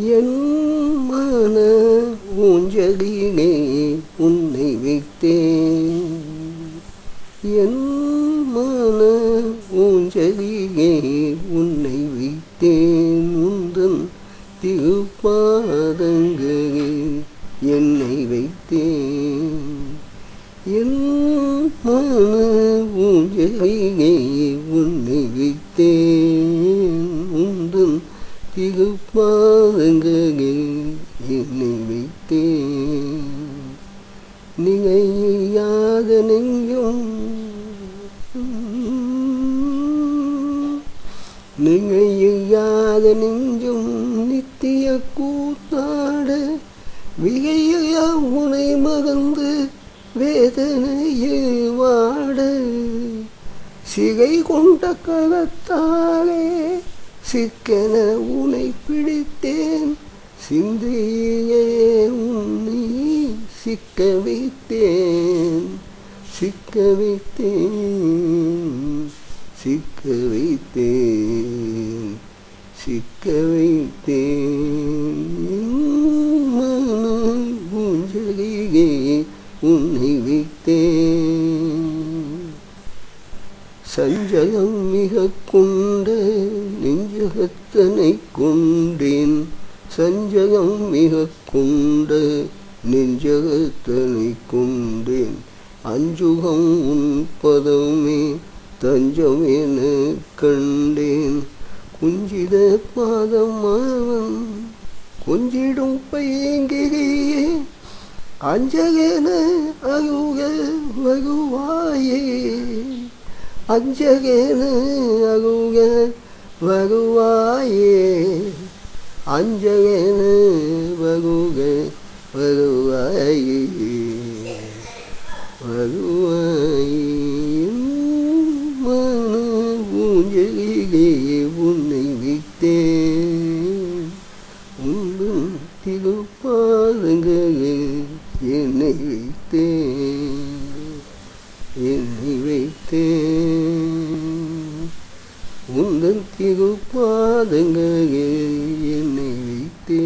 என் மன ஊஞ்சலிலே உன்னை வைத்தேன். என் மன ஊஞ்சலிலே உன்னை வைத்தேன். உந்தன் திருப்பாதங்களே என்னை வைத்தேன். என் மன ஊஞ்சலிலே திருப்பாதங்களில் என்னை வைத்தேன் நிலையாத நெஞ்சும் நிலையாத நெஞ்சும் நித்திய கூத்தாட விகையா உனை மறந்து வேதனையில் வாட. சிகை கொண்ட கலத்தாலே சிக்கன உனை பிடித்தேன். சிந்தையே உன்னை சிக்க வைத்தேன். சிக்க வைத்தேன். சிக்க வைத்தேன். சிக்க வைத்தேன். மன ஊஞ்சலிலே உன்னை வைத்தேன். சஞ்சலம் மிக கொண்ட நெஞ்சகத்தனை கொண்டேன் சஞ்சலம் மிக கொண்ட நெஞ்சகத்தனை கொண்டேன் அஞ்சுகம் உன் பதமே தஞ்சமென கண்டேன். குஞ்சித பாதமாவன் கொஞ்சிடும் பையங்கிரியே அஞ்சகன அருக வருவாயே அஞ்சகென அருக வருவாயே. அஞ்சகென வருக வருவாயே. வருவாயே மன ஊஞ்சலிலே உன்னை வைத்தேன் உங்கள் திருப்பாதங்களில் என்னை வைத்தேன் என்னை வைத்தேன் இகுப்பாதங்க என்னை வைத்தே